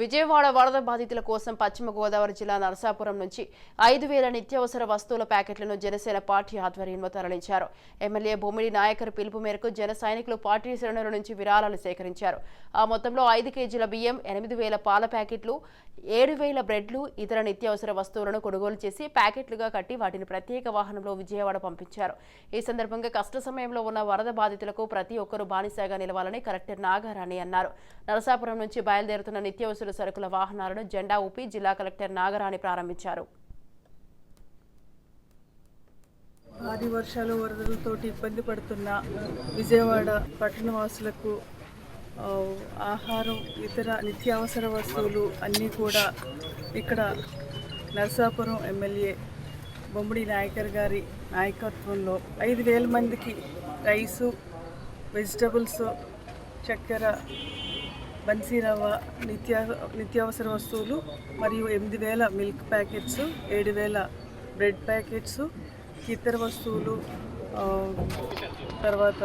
విజయవాడ వరద బాధితుల కోసం పశ్చిమ గోదావరి జిల్లా నరసాపురం నుంచి ఐదు వేల నిత్యావసర వస్తువుల ప్యాకెట్లను జనసేన పార్టీ ఆధ్వర్యంలో తరలించారు. ఎమ్మెల్యే భూమిడి నాయకర్ పిలుపు మేరకు జన సైనికులు పార్టీ శ్రేణుల నుంచి విరాళాలు సేకరించారు. ఆ మొత్తంలో ఐదు కేజీల బియ్యం ఎనిమిది వేల పాల ప్యాకెట్లు ఏడు వేల బ్రెడ్లు ఇతర నిత్యావసర వస్తువులను కొనుగోలు చేసి ప్యాకెట్లుగా కట్టి వాటిని ప్రత్యేక వాహనంలో విజయవాడ పంపించారు. ఈ సందర్భంగా కష్ట సమయంలో ఉన్న వరద బాధితులకు ప్రతి ఒక్కరూ బానిసగా నిలవాలని కలెక్టర్ నాగారాణి అన్నారు. నరసాపురం నుంచి బయలుదేరుతున్న నిత్యావసర సరుకుల వాహనాలను జెండా ఊపి జిల్లా కలెక్టర్ నాగరాణి ప్రారంభించారు. భారీ వర్షాలు వరదలతోటి ఇబ్బంది పడుతున్న విజయవాడ పట్టణవాసులకు ఆహారం ఇతర నిత్యావసర వస్తువులు అన్నీ కూడా ఇక్కడ నరసాపురం ఎమ్మెల్యే బొమ్మిడి నాయకర్ గారి నాయకత్వంలో ఐదు వేల మందికి రైసు వెజిటబుల్స్ చక్కెర బన్సీరవ్వ నిత్యా నిత్యావసర వస్తువులు మరియు ఎనిమిది వేల మిల్క్ ప్యాకెట్స్ ఏడు వేల బ్రెడ్ ప్యాకెట్స్ ఇతర వస్తువులు తర్వాత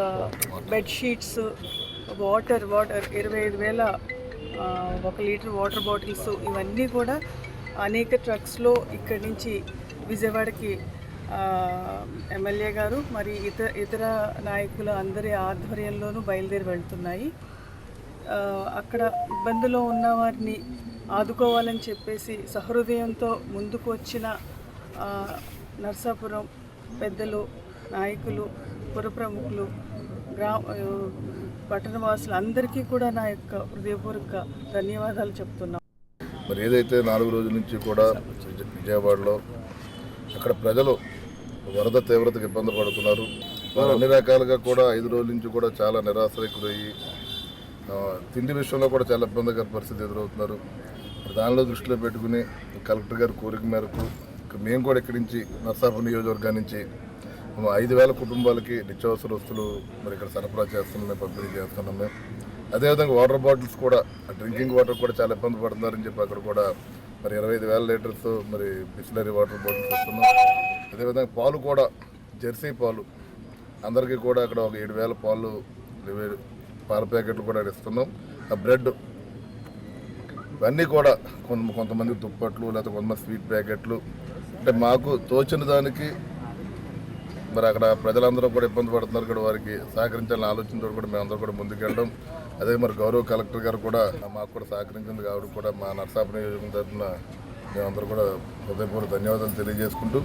బెడ్షీట్స్ వాటర్ వాటర్ ఇరవై ఐదు వేల ఒక లీటర్ వాటర్ బాటిల్స్ ఇవన్నీ కూడా అనేక ట్రక్స్లో ఇక్కడి నుంచి విజయవాడకి ఎమ్మెల్యే గారు మరి ఇతర ఇతర నాయకుల అందరి ఆధ్వర్యంలోనూ బయలుదేరి వెళ్తున్నాయి. అక్కడ ఇబ్బందిలో ఉన్న వారిని ఆదుకోవాలని చెప్పేసి సహృదయంతో ముందుకు వచ్చిన నర్సాపురం పెద్దలు నాయకులు పురప్రముఖులు గ్రామ గ్రా పట్టణవాసులు అందరికీ కూడా నా యొక్క హృదయపూర్వక ధన్యవాదాలు చెప్తున్నాను. మరి ఏదైతే నాలుగు రోజుల నుంచి కూడా విజయవాడలో అక్కడ ప్రజలు వరద తీవ్రతకు ఇబ్బంది పడుతున్నారు వారు అన్ని రకాలుగా కూడా ఐదు రోజుల నుంచి కూడా చాలా నిరాశ్రయకులయ్యి తిండి విషయంలో కూడా చాలా ఇబ్బందికర పరిస్థితి ఎదురవుతున్నారు. దానిలో దృష్టిలో పెట్టుకుని కలెక్టర్ గారి కోరిక మేరకు మేము కూడా ఇక్కడి నుంచి నర్సాపురం నియోజకవర్గం నుంచి ఐదు వేల కుటుంబాలకి నిత్యావసర వస్తువులు మరి ఇక్కడ సరఫరా చేస్తున్నాం మేము పంపిణీ చేస్తున్నాం మేము. అదేవిధంగా వాటర్ బాటిల్స్ కూడా డ్రింకింగ్ వాటర్ కూడా చాలా ఇబ్బంది పడుతున్నారని చెప్పి అక్కడ కూడా మరి ఇరవై ఐదు వేల లీటర్స్ మరి బిస్లరీ వాటర్ బాటిల్స్ వస్తున్నాం అదేవిధంగా పాలు కూడా జెర్సీ పాలు అందరికీ కూడా అక్కడ ఒక ఏడు వేల పాలు పాల ప్యాకెట్లు కూడా ఇస్తున్నాం. ఆ బ్రెడ్ ఇవన్నీ కూడా కొంత కొంతమంది దుప్పట్లు లేకపోతే కొంతమంది స్వీట్ ప్యాకెట్లు. అంటే మాకు తోచిన దానికి మరి అక్కడ ప్రజలందరూ కూడా ఇబ్బంది పడుతున్నారు కూడా వారికి. సహకరించాలని ఆలోచనతో కూడా మేమందరూ కూడా ముందుకెళ్ళడం. అదే మరి గౌరవ కలెక్టర్ గారు కూడా మాకు కూడా సహకరించింది కాబట్టి కూడా మా నర్సాపురం నియోజకవర్గం తరఫున మేమందరూ కూడా హృదయపూర్వక ధన్యవాదాలు తెలియజేసుకుంటూ